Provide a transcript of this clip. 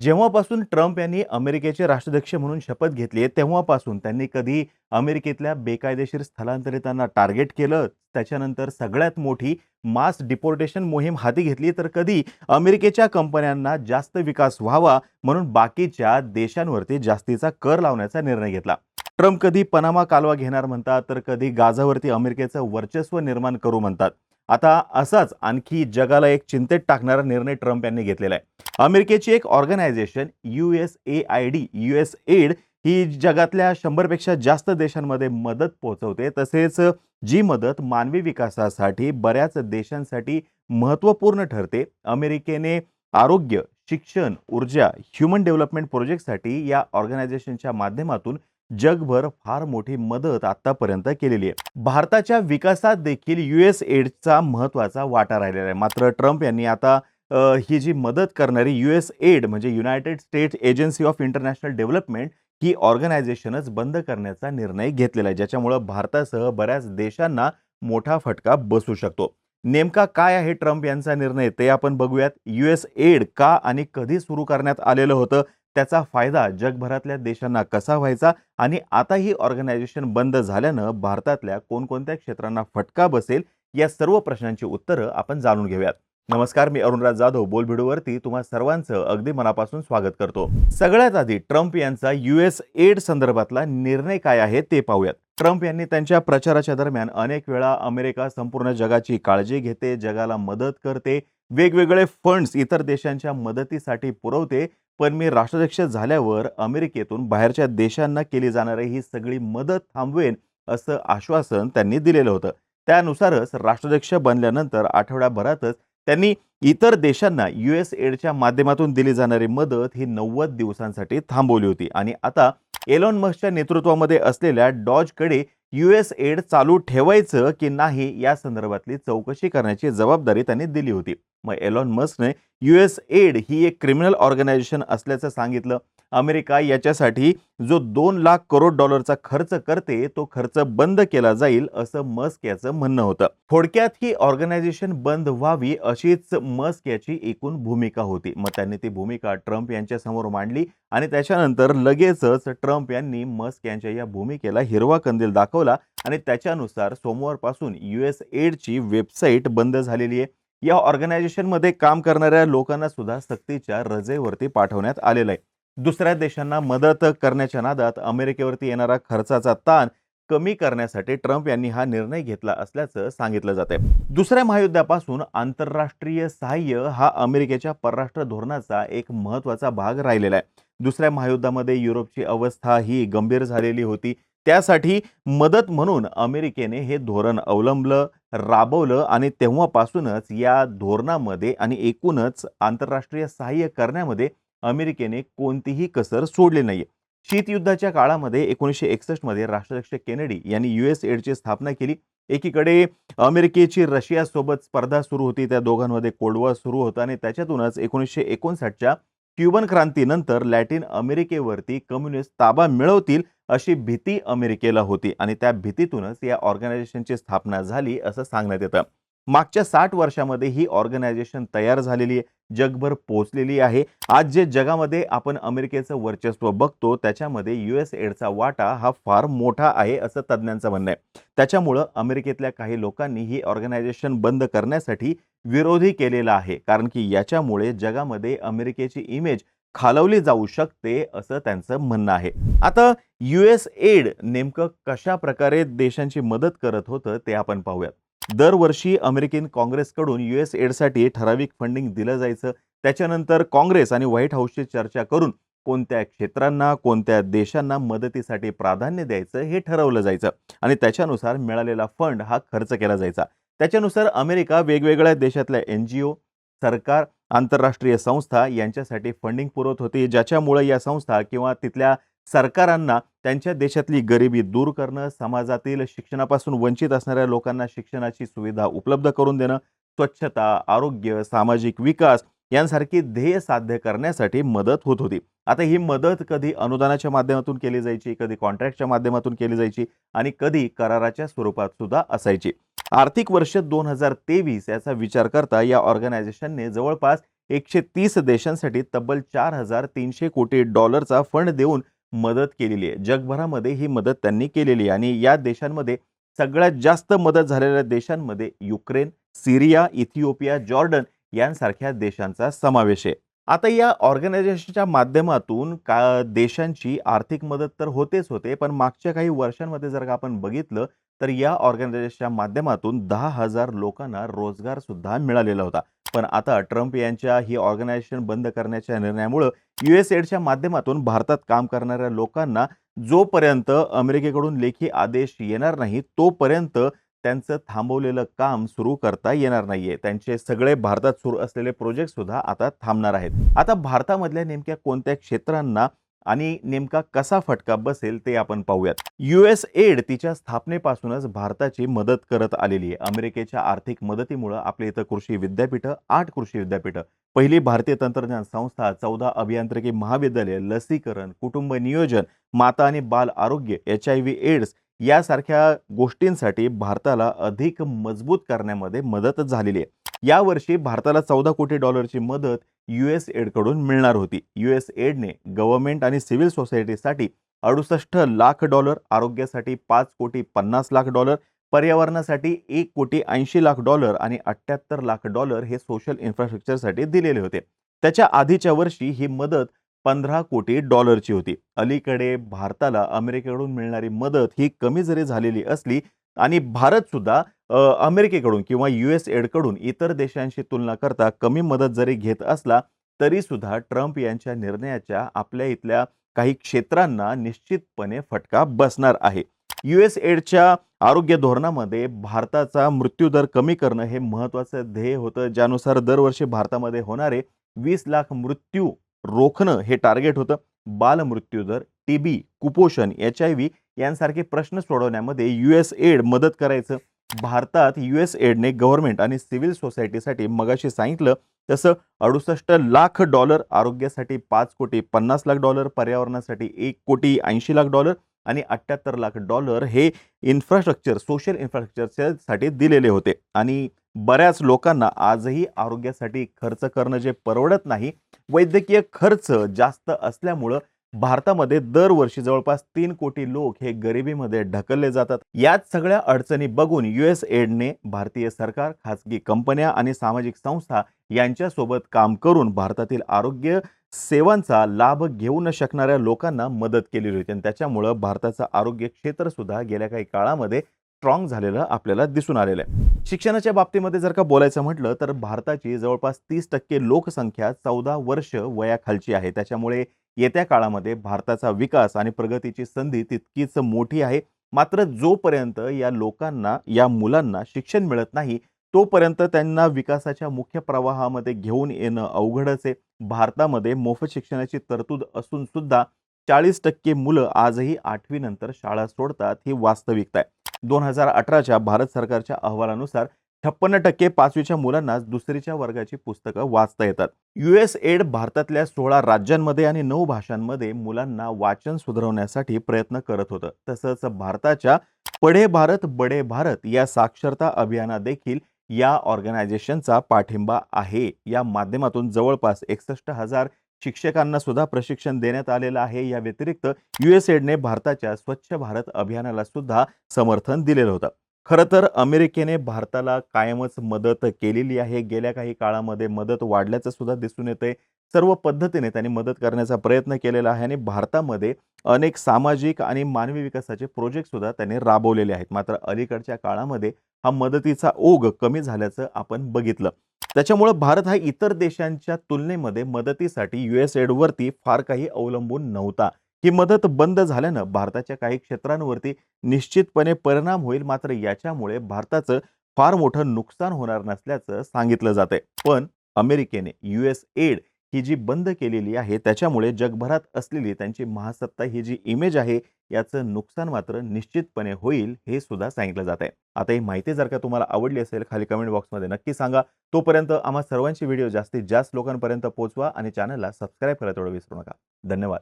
जेव्हापासून ट्रम्प यांनी अमेरिकेचे राष्ट्राध्यक्ष म्हणून शपथ घेतली आहे तेव्हापासून त्यांनी कधी अमेरिकेतल्या बेकायदेशीर स्थलांतरितांना टार्गेट केलं त्याच्यानंतर सगळ्यात मोठी मास डिपोर्टेशन मोहीम हाती घेतली तर कधी अमेरिकेच्या कंपन्यांना जास्त विकास व्हावा म्हणून बाकीच्या देशांवरती जास्तीचा कर लावण्याचा निर्णय घेतला. ट्रम्प कधी पनामा कालवा घेणार म्हणतात तर कधी गाझावरती अमेरिकेचं वर्चस्व निर्माण करू म्हणतात. आता असाच आणखी जगाला एक चिंतेत टाकणारा निर्णय ट्रम्प यांनी घेतलेला आहे. अमेरिकेची एक organisation U S A I D U S aid ही जगातल्या शंभरपेक्षा जास्त देशांमध्ये मदत पोहोचवते. तसेच जी मदत मानवी विकासासाठी बऱ्याच देशांसाठी महत्त्वपूर्ण ठरते. अमेरिकेने आरोग्य शिक्षण ऊर्जा ह्युमन डेव्हलपमेंट प्रोजेक्टसाठी या ऑर्गनायझेशनच्या माध्यमातून जगभर फार मोठी मदत आतापर्यंत केलेली आहे. भारताच्या विकासात देखील युएस एडचा महत्त्वाचा वाटा राहिलेला आहे. मात्र ट्रम्प यांनी आता ही जी मदत करणारी युएस एड म्हणजे united states agency of international development ही ऑर्गनायझेशनच बंद करण्याचा निर्णय घेतलेला आहे ज्याच्यामुळं भारतासह बऱ्याच देशांना मोठा फटका बसू शकतो. नेमका काय आहे ट्रम्प यांचा निर्णय ते आपण बघूयात. युएस एड का आणि कधी सुरू करण्यात आलेलं होतं? त्याचा फायदा जगभरातल्या देशांना कसा व्हायचा आणि आता ही ऑर्गनायझेशन बंद झाल्यानं भारतातल्या कोणकोणत्या क्षेत्रांना फटका बसेल या सर्व प्रश्नांची उत्तरं आपण जाणून घेऊयात. नमस्कार मी अरुणराज जाधव बोलभिडूवरती तुम्हा सर्वांचं अगदी मनापासून स्वागत करतो. सगळ्यात आधी ट्रम्प यांचा यू एस एड संदर्भातला निर्णय काय आहे ते पाहूयात. ट्रम्प यांनी त्यांच्या प्रचाराच्या दरम्यान अनेक वेळा अमेरिका संपूर्ण जगाची काळजी घेते जगाला मदत करते वेगवेगळे फंड्स इतर देशांच्या मदतीसाठी पुरवते पण मी राष्ट्राध्यक्ष झाल्यावर अमेरिकेतून बाहेरच्या देशांना केली जाणारी ही सगळी मदत थांबवेन असं आश्वासन त्यांनी दिलेलं होतं. त्यानुसारच राष्ट्राध्यक्ष बनल्यानंतर आठवड्याभरातच त्यांनी इतर देशांना यू एस एडच्या माध्यमातून दिली जाणारी मदत ही नव्वद दिवसांसाठी थांबवली होती. आणि आता एलॉन मस्कच्या नेतृत्वामध्ये असलेल्या डॉजकडे यू एस एड चालू ठेवायचं की नाही या संदर्भातली चौकशी करण्याची जबाबदारी त्यांनी दिली होती. मग एलॉन मस्कने यू एस एड ही एक क्रिमिनल ऑर्गनायझेशन असल्याचं सांगितलं. अमेरिका याच्यासाठी जो दोन लाख करोड डॉलरचा खर्च करते तो खर्च बंद केला जाईल असं मस्क याचं म्हणणं होतं. थोडक्यात ही ऑर्गनायझेशन बंद व्हावी अशीच मस्क याची एकूण भूमिका होती. मग त्यांनी ती भूमिका ट्रम्प यांच्या समोर मांडली आणि त्याच्यानंतर लगेचच ट्रम्प यांनी मस्क यांच्या या भूमिकेला हिरवा कंदील दाखवला आणि त्याच्यानुसार सोमवारपासून यू एस एडची वेबसाईट बंद झालेली आहे. या ऑर्गनायझेशनमध्ये काम करणाऱ्या लोकांना सुद्धा सक्तीच्या रजेवरती पाठवण्यात आलेलं आहे. दुसऱ्या देशांना मदत करण्याच्या नादात अमेरिकेवरती येणारा खर्चाचा ताण कमी करण्यासाठी ट्रम्प यांनी हा निर्णय घेतला असल्याचं सांगितलं जात आहे दुसऱ्या महायुद्धापासून आंतरराष्ट्रीय सहाय्य हा अमेरिकेच्या परराष्ट्र धोरणाचा एक महत्त्वाचा भाग राहिलेला आहे. दुसऱ्या महायुद्धामध्ये युरोपची अवस्था ही गंभीर झालेली होती. त्यासाठी मदत म्हणून अमेरिकेने हे धोरण अवलंबलं. राबवलं आणि तेव्हापासूनच या धोरणामध्ये आणि एकूणच आंतरराष्ट्रीय सहाय्य करण्यामध्ये अमेरिकेने कोणतीही कसर सोडली नाही शीतयुद्धाच्या काळामध्ये एकोणीसशे एकसष्टमध्ये राष्ट्राध्यक्ष केनेडी यांनी यू एस एडची स्थापना केली. एकीकडे अमेरिकेची रशियासोबत स्पर्धा सुरू होती त्या दोघांमध्ये कोल्ड सुरू होता आणि त्याच्यातूनच एकोणीसशे एकोणसाठच्या क्युबन क्रांतीनंतर लॅटिन अमेरिकेवरती कम्युनिस्ट ताबा मिळवतील अशी भीती अमेरिकेला होती आणि त्या भीतीतूनच या ऑर्गनायझेशनची स्थापना झाली असं सांगण्यात येतं. मागच्या साठ वर्षामध्ये ही ऑर्गनायझेशन तयार झालेली आहे जगभर पोहोचलेली आहे. आज जे जगामध्ये आपण अमेरिकेचं वर्चस्व बघतो त्याच्यामध्ये यू एस एडचा वाटा हा फार मोठा आहे असं तज्ज्ञांचं म्हणणं आहे. त्याच्यामुळं अमेरिकेतल्या काही लोकांनी ही ऑर्गनायझेशन बंद करण्यासाठी विरोधी केलेला आहे कारण की याच्यामुळे जगामध्ये अमेरिकेची इमेज खालवली जाऊ शकते असं त्यांचं म्हणणं आहे. आता यू एस एड नेमकं कशा प्रकारे देशांची मदत करत होतं ते आपण पाहूयात. दरवर्षी अमेरिकन काँग्रेसकडून यू एस एडसाठी ठराविक फंडिंग दिलं जायचं. त्याच्यानंतर काँग्रेस आणि व्हाईट हाऊसची चर्चा करून कोणत्या क्षेत्रांना कोणत्या देशांना मदतीसाठी प्राधान्य द्यायचं हे ठरवलं जायचं आणि त्याच्यानुसार मिळालेला फंड हा खर्च केला जायचा. त्याच्यानुसार अमेरिका वेगवेगळ्या देशातल्या एन जी ओ सरकार आंतरराष्ट्रीय संस्था यांच्यासाठी फंडिंग पुरवत होती ज्याच्यामुळे या संस्था किंवा तिथल्या सरकारांना त्यांच्या देशातली गरिबी दूर करणं समाजातील शिक्षणापासून वंचित असणाऱ्या लोकांना शिक्षणाची सुविधा उपलब्ध करून देणं स्वच्छता आरोग्य सामाजिक विकास यांसारखी ध्येय साध्य करण्यासाठी मदत होत होती. आता ही मदत कधी अनुदानाच्या माध्यमातून केली जायची कधी कॉन्ट्रॅक्टच्या माध्यमातून केली जायची आणि कधी कराराच्या स्वरूपात सुद्धा असायची. आर्थिक वर्ष दोन हजार तेवीस याचा विचार करता या ऑर्गनायझेशनने जवळपास एकशे तीस देशांसाठी तब्बल चार हजार तीनशे कोटी डॉलरचा फंड देऊन मदत केलेली आहे. जगभरामध्ये ही मदत त्यांनी केलेली आहे. आणि या देशांमध्ये सगळ्यात जास्त मदत झालेल्या देशांमध्ये युक्रेन सिरिया इथिओपिया जॉर्डन यांसारख्या देशांचा समावेश आहे. आता या ऑर्गनायझेशनच्या माध्यमातून का देशांची आर्थिक मदत तर होतेच होते पण मागच्या काही वर्षांमध्ये जर का आपण बघितलं तर या ऑर्गनायझेशनच्या माध्यमातून दहा हजार लोकांना रोजगारसुद्धा मिळालेला होता. पण आता ट्रम्प यांच्या ही ऑर्गनायझेशन बंद करण्याच्या निर्णयामुळं यू एस एडच्या माध्यमातून भारतात काम करणाऱ्या लोकांना जोपर्यंत अमेरिकेकडून लेखी आदेश येणार नाही तोपर्यंत त्यांचं थांबवलेलं काम सुरू करता येणार नाहीये. त्यांचे सगळे भारतात सुरू असलेले प्रोजेक्ट सुद्धा आता थांबणार आहेत. आता भारतामधल्या नेमक्या कोणत्या क्षेत्रांना आणि नेमका कसा फटका बसेल ते आपण पाहूयात. यू एस एड तिच्या स्थापनेपासूनच भारताची मदत करत आलेली आहे. अमेरिकेच्या आर्थिक मदतीमुळे आपल्या इथं कृषी विद्यापीठं आठ कृषी विद्यापीठं पहिली भारतीय तंत्रज्ञान संस्था चौदा अभियांत्रिकी महाविद्यालय लसीकरण कुटुंब नियोजन माता आणि बाल आरोग्य एच आय व्ही एड्स यासारख्या गोष्टींसाठी भारताला अधिक मजबूत करण्यामध्ये मदत झालेली आहे. यावर्षी भारताला चौदा कोटी डॉलरची मदत यू एस एडकडून मिळणार होती. यू एस एडने गव्हर्नमेंट आणि सिव्हिल सोसायटीसाठी अडुसष्ट लाख डॉलर आरोग्यासाठी पाच कोटी पन्नास लाख डॉलर पर्यावरणासाठी एक कोटी ऐंशी लाख डॉलर आणि अठ्ठ्याहत्तर लाख डॉलर हे सोशल इन्फ्रास्ट्रक्चरसाठी दिलेले होते. त्याच्या आधीच्या वर्षी ही मदत पंधरा कोटी डॉलरची होती. अलीकडे भारताला अमेरिकेकडून मिळणारी मदत ही कमी जरी झालेली असली आणि भारतसुद्धा अमेरिकेकडून किंवा यू एस एडकडून इतर देशांशी तुलना करता कमी मदत जरी घेत असला तरी सुद्धा ट्रम्प यांच्या निर्णयाच्या आपल्या इथल्या काही क्षेत्रांना निश्चितपणे फटका बसणार आहे. यू एस एडच्या आरोग्य धोरणामध्ये भारताचा मृत्यूदर कमी करणं हे महत्त्वाचं ध्येय होतं ज्यानुसार दरवर्षी भारतामध्ये होणारे वीस लाख मृत्यू रोखणं हे टार्गेट होतं. बालमृत्यूदर टी बी कुपोषण एच आय व्ही यांसारखे प्रश्न सोडवण्यामध्ये यू एस एड मदत करायचं. भारतात यू एस एडने गव्हर्नमेंट आणि सिव्हिल सोसायटीसाठी मगाशी सांगितलं तसं अडुसष्ट लाख डॉलर आरोग्यासाठी पाच कोटी पन्नास लाख डॉलर पर्यावरणासाठी एक कोटी ऐंशी लाख डॉलर आणि अठ्ठ्याहत्तर लाख डॉलर हे इन्फ्रास्ट्रक्चर सोशल इन्फ्रास्ट्रक्चरसाठी दिलेले होते. आणि बऱ्याच लोकांना आजही आरोग्यासाठी खर्च करणं जे परवडत नाही वैद्यकीय खर्च जास्त असल्यामुळं भारतामध्ये दरवर्षी जवळपास तीन कोटी लोक हे गरिबीमध्ये ढकलले जातात. याच सगळ्या अडचणी बघून यू एस एडने भारतीय सरकार खासगी कंपन्या आणि सामाजिक संस्था यांच्यासोबत काम करून भारतातील आरोग्य सेवांचा लाभ घेऊ न शकणाऱ्या लोकांना मदत केलेली होती. आणि त्याच्यामुळं भारताचं आरोग्य क्षेत्र सुद्धा गेल्या काही काळामध्ये स्ट्रॉंग झालेलं आपल्याला दिसून आलेलं आहे. शिक्षणाच्या बाबतीमध्ये जर का बोलायचं म्हटलं तर भारताची जवळपास तीस टक्के लोकसंख्या चौदा वर्ष वयाखालची आहे. त्याच्यामुळे येत्या काळामध्ये भारताचा विकास आणि प्रगतीची संधी तितकीच मोठी आहे. मात्र जोपर्यंत या लोकांना या मुलांना शिक्षण मिळत नाही तोपर्यंत त्यांना विकासाच्या मुख्य प्रवाहामध्ये घेऊन येणं अवघडच आहे. भारतामध्ये मोफत शिक्षणाची तरतूद असून सुद्धा चाळीस टक्के मुलं आजही आठवीनंतर शाळा सोडतात ही वास्तविकता आहे. दोन हजार अठराच्या भारत सरकारच्या अहवालानुसार छप्पन्न टक्के पाचवीच्या मुलांनाच दुसरीच्या वर्गाची पुस्तकं वाचता येतात. यू एस एड भारतातल्या सोळा राज्यांमध्ये आणि नऊ भाषांमध्ये मुलांना वाचन सुधारवण्यासाठी प्रयत्न करत होतं. तसंच भारताच्या पढे भारत बडे भारत या साक्षरता अभियाना देखील या ऑर्गनायझेशनचा पाठिंबा आहे. या माध्यमातून जवळपास एकसष्ट हजार शिक्षकांना सुद्धा प्रशिक्षण देण्यात आलेलं आहे. या व्यतिरिक्त यू एस एडने भारताच्या स्वच्छ भारत अभियानाला सुद्धा समर्थन दिलेलं होतं. खरं तर अमेरिकेने भारताला कायमच मदत केलेली आहे. गेल्या काही काळामध्ये मदत वाढल्याचं सुद्धा दिसून येते सर्व पद्धतीने त्यांनी मदत करण्याचा प्रयत्न केलेला आहे आणि भारतामध्ये अनेक सामाजिक आणि मानवी विकासाचे प्रोजेक्ट सुद्धा त्यांनी राबवलेले आहेत. मात्र अलीकडच्या काळामध्ये हा मदतीचा ओघ कमी झाल्याचं आपण बघितलं. त्याच्यामुळं भारत हा इतर देशांच्या तुलनेमध्ये मदतीसाठी यू एस एडवरती फार काही अवलंबून नव्हता. ही मदत बंद झाल्यानं भारताच्या काही क्षेत्रांवरती निश्चितपणे परिणाम होईल. मात्र याच्यामुळे भारताचं फार मोठं नुकसान होणार नसल्याचं सांगितलं जात आहे पण अमेरिकेने यू एस एड ही जी बंद केलेली आहे त्याच्यामुळे जगभरात असलेली त्यांची महासत्ता ही जी इमेज आहे याचं नुकसान मात्र निश्चितपणे होईल हे सुद्धा सांगितलं जात आहे आता ही माहिती जर का तुम्हाला आवडली असेल खाली कमेंट बॉक्समध्ये नक्की सांगा. तोपर्यंत आम्हा सर्वांची व्हिडिओ जास्तीत जास्त लोकांपर्यंत पोहोचवा आणि चॅनलला सबस्क्राईब करायला तेवढं विसरू नका. धन्यवाद.